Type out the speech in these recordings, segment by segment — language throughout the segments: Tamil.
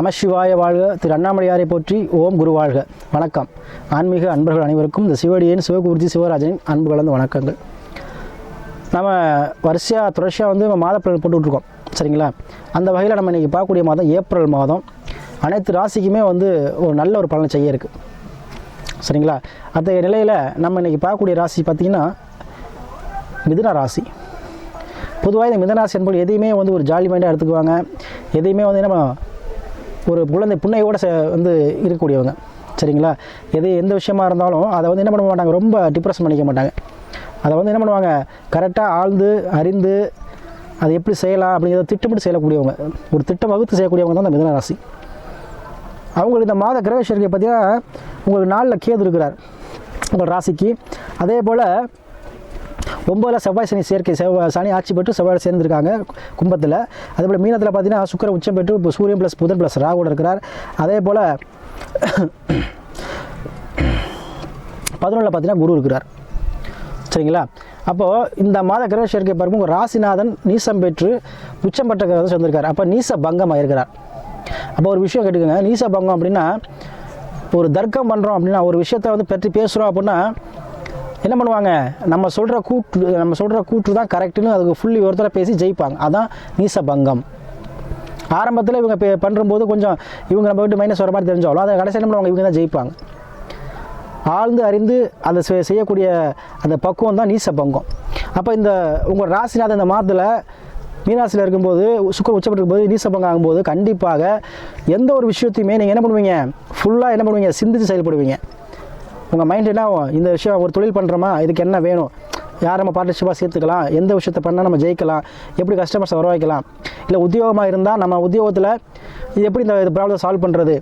நம சிவாய வாழ்க. திரு அண்ணாமலையாரை போற்றி ஓம் குரு வாழ்க. வணக்கம். ஆன்மீக அன்பர்கள் அனைவருக்கும் இந்த சிவடியின் சிவகுருஜி சிவராஜனின் அன்பு கலந்த வணக்கங்கள். நம்ம வரிசையாக தொடர்ச்சியாக வந்து நம்ம மாதப்பலன் போட்டுட்ருக்கோம். சரிங்களா? அந்த வகையில் நம்ம இன்றைக்கி பார்க்கக்கூடிய மாதம் ஏப்ரல் மாதம். அனைத்து ராசிக்குமே வந்து ஒரு நல்ல ஒரு பலனை செய்ய இருக்குது சரிங்களா? அத்தகைய நிலையில் நம்ம இன்றைக்கி பார்க்கக்கூடிய ராசி பார்த்திங்கன்னா மிதுன ராசி. பொதுவாக இந்த மிதனாசி என்பது எதையுமே வந்து ஒரு ஜாலி மைண்டாக எடுத்துக்குவாங்க. எதையுமே வந்து நம்ம ஒரு குழந்தை புண்ணையோடு சே வந்து இருக்கக்கூடியவங்க. சரிங்களா? எது எந்த விஷயமா இருந்தாலும் அதை வந்து என்ன பண்ண மாட்டாங்க? ரொம்ப டிப்ரெஷன் பண்ணிக்க மாட்டாங்க. அதை வந்து என்ன பண்ணுவாங்க? கரெக்டாக ஆழ்ந்து அறிந்து அதை எப்படி செய்யலாம் அப்படிங்கிறத திட்டமிட்டு செய்யக்கூடியவங்க. ஒரு திட்டம் வகுத்து செய்யக்கூடியவங்க தான் இந்த மிதன ராசி. அவங்களுக்கு இந்த மாத கிரக பார்த்தீங்கன்னா உங்களுக்கு நாளில் கேது இருக்கிறார். உங்கள் ராசிக்கு. அதே போல் ஒம்பதில் செவ்வாய் சனி சேர்க்கை செவ்வாய் சனி ஆட்சி பெற்று செவ்வாய் சேர்ந்துருக்காங்க கும்பத்தில். அதே போல் மீனத்தில் பார்த்தீங்கன்னா சுக்கர உச்சம் பெற்று இப்போ சூரியன் ப்ளஸ் புதன் ப்ளஸ் ராகுவோட இருக்கிறார். அதே போல் பதினொன்றில் பார்த்தீங்கன்னா குரு இருக்கிறார். சரிங்களா? அப்போது இந்த மாத கிரக சேர்க்கை பாருங்க ராசிநாதன் நீசம் பெற்று உச்சம் பெற்ற கிரகத்தை சேர்ந்திருக்கார். அப்போ நீச பங்கம் ஆயிருக்கிறார். அப்போ ஒரு விஷயம் கேட்டுக்கோங்க. நீச பங்கம் அப்படின்னா ஒரு தர்க்கம் பண்ணுறோம் அப்படின்னா ஒரு விஷயத்த வந்து பற்றி பேசுகிறோம் அப்படின்னா என்ன பண்ணுவாங்க? நம்ம சொல்கிற கூற்று நம்ம சொல்கிற கூற்று தான் கரெக்டுன்னு அதுக்கு ஃபுல்லி ஒருத்தர பேசி ஜெயிப்பாங்க. அதான் நீசபங்கம். ஆரம்பத்தில் இவங்க பே பண்ணும்போது கொஞ்சம் இவங்க நம்ம விட்டு மைனஸ் வர மாதிரி தெரிஞ்சாலும் அதை கடைசியில் என்ன பண்ணுவாங்க? இவங்க தான் ஜெயிப்பாங்க. ஆழ்ந்து அறிந்து அதை செய்யக்கூடிய அந்த பக்குவம் தான் நீச பங்கம் அப்போ இந்த உங்கள் ராசிநாத இந்த மாதத்தில் மீனாசியில் இருக்கும்போது சுக்கர் உச்சப்பட்டு போது நீச பங்கம் ஆகும்போது கண்டிப்பாக எந்த ஒரு விஷயத்தையுமே நீங்கள் என்ன பண்ணுவீங்க? ஃபுல்லாக என்ன பண்ணுவீங்க? சிந்தித்து செயல்படுவீங்க. உங்கள் மைண்ட் என்ன ஆகும்? இந்த விஷயம் ஒரு தொழில் பண்ணுறோமா இதுக்கு என்ன வேணும்? யார் நம்ம பார்ட்னர்ஷிப்பாக சேர்த்துக்கலாம்? எந்த விஷயத்தை பண்ணால் நம்ம ஜெயிக்கலாம்? எப்படி கஸ்டமர்ஸை வர வைக்கலாம் இல்லை உத்தியோகமாக இருந்தால் நம்ம உத்தியோகத்தில் இது எப்படி இந்த ப்ராப்ளம் சால்வ் பண்ணுறது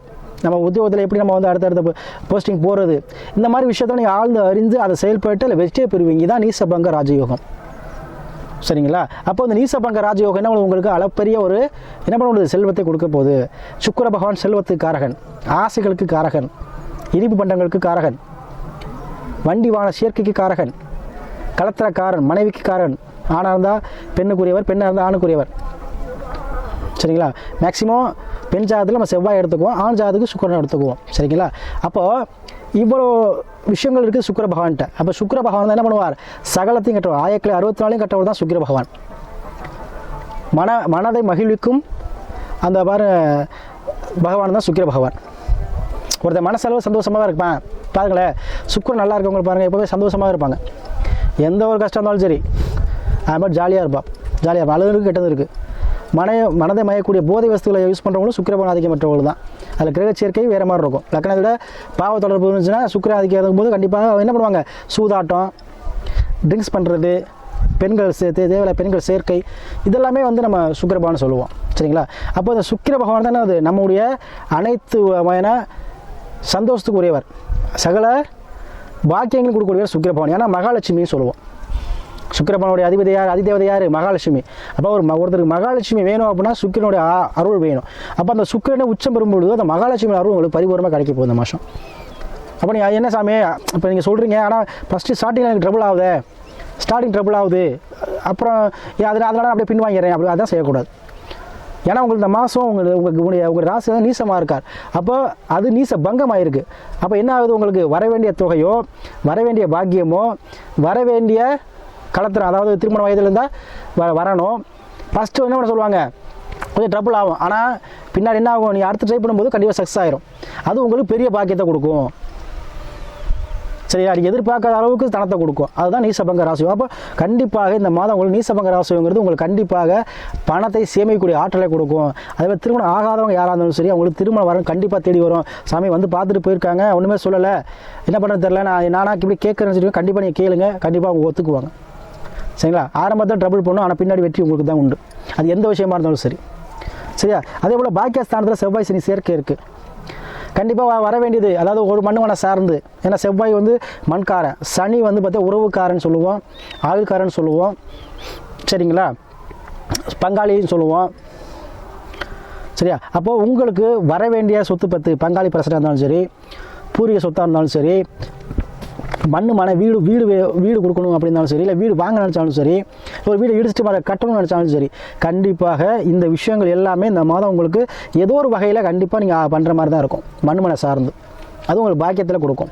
நம்ம உத்தியோகத்தில் எப்படி நம்ம வந்து அடுத்தடுத்த போஸ்டிங் போகிறது இந்த மாதிரி விஷயத்தில் நீங்கள் ஆழ்ந்து அறிந்து அதை செயல்பட்டு இல்லை வெற்றியை பெறுவீங்க. தான் நீசபங்க ராஜயோகம். சரிங்களா? அப்போ இந்த நீசபங்க ராஜயோகம் என்ன பண்ணும் உங்களுக்கு அளப்பரிய ஒரு என்ன பண்ண முடியுது? செல்வத்தை கொடுக்க போகுது. சுக்கர பகவான் செல்வத்துக்கு காரகன். ஆசைகளுக்கு காரகன். இனிப்பு பண்டங்களுக்கு காரகன். வண்டிவான சேர்க்கைக்கு காரகன் கலத்திரக்காரன் மனைவிக்கு காரன் ஆணாக இருந்தால் பெண்ணுக்குரியவர் பெண்ணாக இருந்தால் ஆணுக்குரியவர். சரிங்களா? மேக்சிமம் பெண் ஜாதத்தில் நம்ம செவ்வாய் எடுத்துக்குவோம் ஆண் ஜாதத்துக்கு சுக்கரன் எடுத்துக்குவோம். சரிங்களா? அப்போது இவ்வளோ விஷயங்கள் இருக்குது சுக்கிர பகவான்கிட்ட. அப்போ சுக்கர பகவான் தான் என்ன பண்ணுவார்? சகலத்தையும் கட்டுவார். ஆயக்கில் அறுபத்தி நாளையும் கட்டவர் தான் சுக்கர பகவான். மன மனதை மகிழ்விக்கும் அந்த பாரு பகவான் தான் சுக்கிர பகவான். ஒருத்தர் மனசளவு சந்தோஷமாக தான் இருப்பான். பாருங்களேன் சுக்கரன் நல்லா இருக்கவங்க பாருங்கள் எப்போவுமே சந்தோஷமாக இருப்பாங்க. எந்த ஒரு கஷ்டம் இருந்தாலும் சரி அது மாதிரி ஜாலியாக இருப்பான் ஜாலியாக இருப்பான் நல்லது கெட்டது இருக்குது மன மனதை மயக்கூடிய போதை வஸ்துகளை யூஸ் பண்ணுறவங்களும் சுக்கிரபவன் ஆதிக்கமற்றவங்க தான். அதில் கிரக சேர்க்கை வேறு மாதிரி இருக்கும். லக்னத்தோட பாவ தொடர்பு இருந்துச்சுன்னா சுக்கிர ஆதிக்கம் இருக்கும்போது கண்டிப்பாக என்ன பண்ணுவாங்க? சூதாட்டம் ட்ரிங்க்ஸ் பண்ணுறது பெண்கள் சேர்த்து தேவையில்ல பெண்கள் சேர்க்கை இதெல்லாமே வந்து நம்ம சுக்கிரபவன் சொல்லுவோம். சரிங்களா? அப்போ இந்த சுக்கிர பகவான் தானே அது நம்முடைய அனைத்து வகையான சந்தோஷத்துக்கு உரியவர். சகல பாக்கியங்கள் கொடுக்கக்கூடிய சுக்கிரபவன். ஏன்னா மகாலட்சுமின்னு சொல்லுவோம். சுக்கிரபவனுடைய அதிபதி யார்? அதிதேவதை யார்? மகாலட்சுமி. அப்போ ஒரு ம- ஒருத்தருக்கு மகாலட்சுமி வேணும் அப்படின்னா சுக்கிரனுடைய அருள் வேணும். அப்போ அந்த சுக்கிரனை உச்சம் பெறும்பொழுது அந்த மகாலட்சுமி அருள் உங்களுக்கு பரிபூர்ணமாக கிடைக்க போகுது இந்த மாதம். அப்போ நீங்கள் என்ன சாமி? இப்போ நீங்கள் சொல்கிறீங்க ஆனால் ஃபஸ்ட்டு ஸ்டார்டிங்கில் எனக்கு ட்ரபுள் ஆகுதே. ஸ்டார்டிங் ட்ரபுள் ஆகுது. அப்புறம் ஏன் அதனால் அதனால அப்படியே பின்வாங்கிறேன். அப்படி அதான் செய்யக்கூடாது. ஏன்னா உங்களுக்கு இந்த மாதம் உங்களுக்கு உங்களுக்கு உங்களுடைய உங்கள் ராசி தான் நீசமாக இருக்கார். அப்போ அது நீச பங்கமாயிருக்கு. அப்போ என்ன ஆகுது உங்களுக்கு? வர வேண்டிய தொகையோ வர வேண்டிய பாக்கியமோ வர வேண்டிய கலத்திரம் அதாவது திருமண வயதில் இருந்தால் வ வரணும். ஃபஸ்ட்டு என்ன பண்ண சொல்லுவாங்க? கொஞ்சம் ட்ரபிள் ஆகும். ஆனால் பின்னாடி என்ன ஆகும்? நீ அடுத்து ட்ரை பண்ணும்போது கண்டிப்பாக சக்ஸஸ் ஆயிரும். அது உங்களுக்கு பெரிய பாக்கியத்தை கொடுக்கும். சரியா நீங்கள் எதிர்பார்க்காத அளவுக்கு தனத்தை கொடுக்கும். அதுதான் நீசபங்க ராசியம் அப்போ கண்டிப்பாக இந்த மாதம் உங்களுக்கு நீசபங்க ராசிங்கிறது உங்களுக்கு கண்டிப்பாக பணத்தை சேமிக்கக்கூடிய ஆற்றலை கொடுக்கும். அதே மாதிரி திருமணம் ஆகாதவங்க யாராக இருந்தாலும் சரி அவங்களுக்கு திருமணம் வரும் கண்டிப்பாக தேடி வரும். சாமி வந்து பார்த்துட்டு போயிருக்காங்க. ஒன்றுமே சொல்லலை. என்ன பண்ணுறது தெரில நான் நானா இப்படி கேட்குறேன்னு சொல்லி கண்டிப்பாக நீங்கள் கேளுங்க. கண்டிப்பாக அவங்க ஒத்துக்குவாங்க. சரிங்களா? ஆரம்பத்தில் ட்ரபிள் பண்ணும். ஆனால் பின்னாடி வெற்றி உங்களுக்கு தான் உண்டு. அது எந்த விஷயமா இருந்தாலும் சரி. சரியா? அதே போல் பாக்கியஸ்தானத்தில் செவ்வாய் சனி சேர்க்கை இருக்குது கண்டிப்பாக வர வேண்டியது. அதாவது ஒரு மண்ணுவனை சார்ந்து. ஏன்னா செவ்வாய் வந்து மண்காரன். சனி வந்து பார்த்தா உறவுக்காரன் சொல்லுவோம். ஆயுள்காரன் சொல்லுவோம். சரிங்களா? பங்காளின்னு சொல்லுவோம். சரியா? அப்போது உங்களுக்கு வர வேண்டிய சொத்து பத்து பங்காளி பிரச்சனை இருந்தாலும் சரி பூரிய சொத்தாக இருந்தாலும் சரி மண்ணு மனை வீடு வீடு வே- வீடு கொடுக்கணும் அப்படின்னாலும் சரி இல்லை வீடு வாங்க நினச்சாலும் சரி ஒரு வீடை இடிச்சிட்டு மர கட்டணும்னு நினச்சாலும் சரி கண்டிப்பாக இந்த விஷயங்கள் எல்லாமே இந்த மாதம் உங்களுக்கு ஏதோ ஒரு வகையில் கண்டிப்பாக நீங்கள் பண்ணுற மாதிரி தான் இருக்கும். மண்மனை சார்ந்து. அது உங்களுக்கு பாக்கியத்தில் கொடுக்கும்.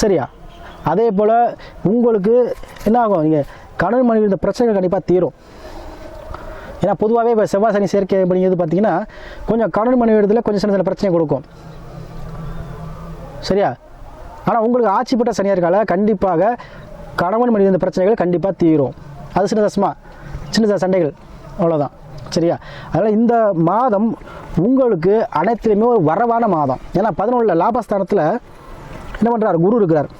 சரியா? அதே போல் உங்களுக்கு என்ன ஆகும்? நீங்கள் கணவன் மனைவி இந்த பிரச்சனைகள் கண்டிப்பாக தீரும். ஏன்னா பொதுவாகவே இப்போ செவ்வாய் சனி சேர்க்கை அப்படிங்கிறது பார்த்தீங்கன்னா கொஞ்சம் கணவன் மனைவி இடத்துல கொஞ்சம் சின்ன சின்ன பிரச்சனை கொடுக்கும். சரியா? ஆனால் உங்களுக்கு ஆட்சிப்பட்ட சனியாக இருக்கால கண்டிப்பாக கணவன் மனைவி இந்த பிரச்சனைகள் கண்டிப்பாக தீரும். அது சின்ன தசமா சின்ன சின்ன சண்டைகள் அவ்வளோதான் சரியா? அதனால் இந்த மாதம் உங்களுக்கு அனைத்துலேயுமே ஒரு வரவான மாதம். ஏன்னா பதினொன்றில் லாபஸ்தானத்தில் என்ன பண்ணுறார் குரு இருக்கிறார்.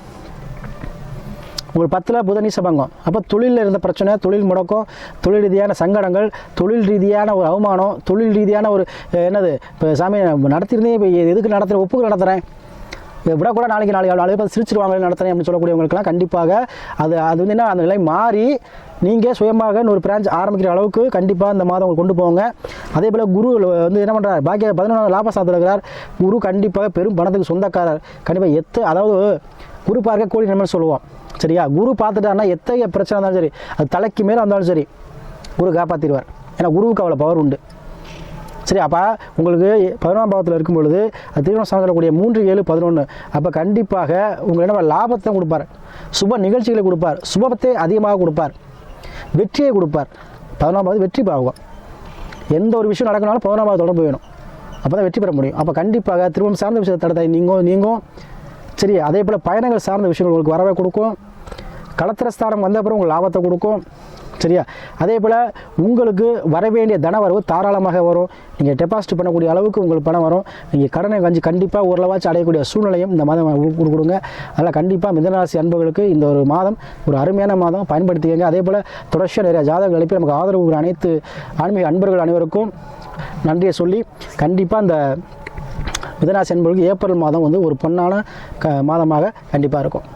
உங்களுக்கு பத்தில் புதனி சபங்கம் அப்போ தொழிலில் இருந்த பிரச்சனை தொழில் முடக்கம் தொழில் ரீதியான சங்கடங்கள் தொழில் ரீதியான ஒரு அவமானம் தொழில் ரீதியான ஒரு என்னது இப்போ சாமி நான் இப்போ எதுக்கு நடத்துகிறேன் ஒப்புக்கு நடத்துகிறேன் இதை விட கூட நாளைக்கு நாளைக்கு நாலு பேர் சிரிச்சிருவாங்க நடத்துகிறேன் அப்படின்னு சொல்லக்கூடியவங்களுக்குலாம் கண்டிப்பாக அது அது வந்து என்ன அந்த நிலை மாறி நீங்கள் சுயமாக ஒரு பிரான்ச் ஆரம்பிக்கிற அளவுக்கு கண்டிப்பாக இந்த மாதம் உங்களுக்கு கொண்டு போங்க. அதே போல் குரு வந்து என்ன பண்ணுறார் பாக்கிய பதினொன்றாவது லாபசாத்தில் இருக்கிறார். குரு கண்டிப்பாக பெரும் பணத்துக்கு சொந்தக்காரர். கண்டிப்பாக எத்து அதாவது குரு பார்க்க கோடி நன்மை சொல்லுவோம். சரியா? குரு பார்த்துட்டாருன்னா எத்தகைய பிரச்சனை இருந்தாலும் சரி அது தலைக்கு மேலே இருந்தாலும் சரி குரு காப்பாற்றிடுவார் ஏன்னா குருவுக்கு அவ்வளோ பவர் உண்டு. சரி அப்போ உங்களுக்கு பதினொன்றாம் பாவத்தில் இருக்கும் பொழுது அது திருமண கூடிய மூன்று ஏழு பதினொன்று அப்போ கண்டிப்பாக உங்கள் என்ன லாபத்தை கொடுப்பார். சுப நிகழ்ச்சிகளை கொடுப்பார். சுபத்தை அதிகமாக கொடுப்பார். வெற்றியை கொடுப்பார். பதினொன்றாம் பாவது வெற்றி பாகம் எந்த ஒரு விஷயம் நடக்கணும்னாலும் பதினொன்றாம் பாவம் தொடர்பு வேணும். அப்போ தான் வெற்றி பெற முடியும். அப்போ கண்டிப்பாக திருமணம் சார்ந்த விஷயத்தை தடுத்த நீங்கள் நீங்கும் சரி அதே போல் பயணங்கள் சார்ந்த விஷயங்கள் உங்களுக்கு வரவே கொடுக்கும். களத்திரஸ்தானம் வந்த அப்புறம் உங்களுக்கு லாபத்தை கொடுக்கும். சரியா? அதே போல் உங்களுக்கு வர வேண்டிய தன வரவு தாராளமாக வரும். நீங்கள் டெபாசிட் பண்ணக்கூடிய அளவுக்கு உங்களுக்கு பணம் வரும். நீங்கள் கடனை கஞ்சி கண்டிப்பாக ஓரளவாச்சும் அடையக்கூடிய சூழ்நிலையும் இந்த மாதம் உங்களுக்கு கொடுங்க. அதனால் கண்டிப்பாக மிதனராசி அன்பர்களுக்கு இந்த ஒரு மாதம் ஒரு அருமையான மாதம். பயன்படுத்திக்கங்க. அதே போல் தொடர்ச்சியாக நிறைய ஜாதகங்கள் எழுப்பி நமக்கு ஆதரவு கொடுக்குற அனைத்து ஆன்மீக அன்பர்கள் அனைவருக்கும் நன்றியை சொல்லி கண்டிப்பாக அந்த மிதனராசி அன்பர்களுக்கு ஏப்ரல் மாதம் வந்து ஒரு பொன்னான க மாதமாக கண்டிப்பாக இருக்கும்.